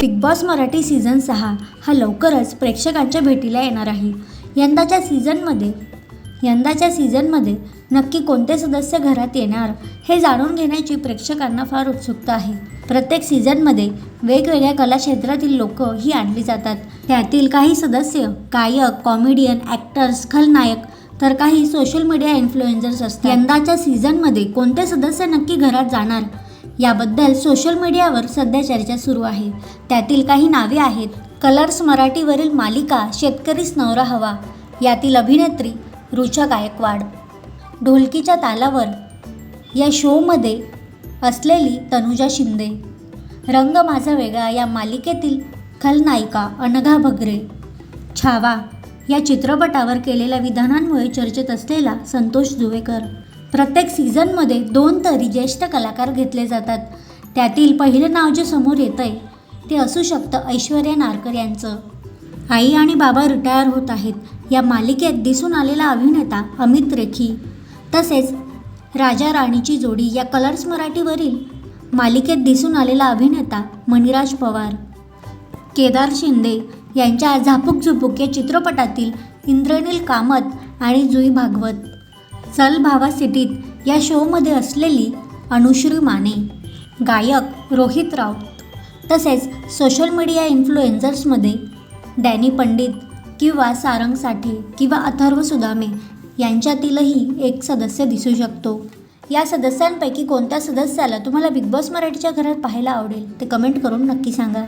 Big boss Marathi season सहा हा लवकरच प्रेक्षकांच्या भेटीला येणार आहे. यंदाच्या सीझनमध्ये यंदाच्या सीझनमध्ये नक्की कोणते सदस्य घरात येणार हे जाणून घेण्याची प्रेक्षकांना फार उत्सुकता आहे. प्रत्येक सीझनमध्ये वेगवेगळ्या कलाक्षेत्रातील लोक ही आणली जातात. त्यातील काही सदस्य गायक कॉमेडियन ॲक्टर्स खलनायक तर काही सोशल मीडिया इन्फ्लुएन्झर्स असतात. यंदाच्या सीझनमध्ये कोणते सदस्य नक्की घरात जाणार याबद्दल सोशल मीडियावर सध्या चर्चा सुरू आहे. त्यातील काही नावे आहेत कलर्स मराठीवरील मालिका शेतकरीच नवरा हवा यातील अभिनेत्री रुचा गायकवाड. ढोलकीच्या तालावर या शोमध्ये असलेली तनुजा शिंदे. रंग माझा वेगळा या मालिकेतील खलनायिका अनघा भगरे. छावा या चित्रपटावर केलेल्या विधानांमुळे चर्चेत असलेला संतोष जुवेकर प्रत्येक सीझनमध्ये दोन तरी ज्येष्ठ कलाकार घेतले जातात. त्यातील पहिलं नाव जे समोर येतं आहे ते असू शकतं ऐश्वर्या नारकर यांचं. आई आणि बाबा रिटायर होत आहेत. या मालिकेत दिसून आलेला अभिनेता अमित रेखी तसेच राजा राणीची जोडी या कलर्स मराठीवरील मालिकेत दिसून आलेला अभिनेता मणिराज पवार. केदार शिंदे यांच्या झापूक झुपूक या चित्रपटातील इंद्रनील कामत आणि जुई भागवत. चल भावा सिटीत या शोमध्ये असलेली अनुश्री माने गायक रोहित राऊत तसेच सोशल मीडिया इन्फ्लुएन्झर्समध्ये डॅनी पंडित किंवा सारंग साठे किंवा अथर्व सुदामे यांच्यातीलही एक सदस्य दिसू शकतो. या सदस्यांपैकी कोणत्या सदस्याला तुम्हाला बिग बॉस मराठीच्या घरात पाहायला आवडेल ते कमेंट करून नक्की सांगा.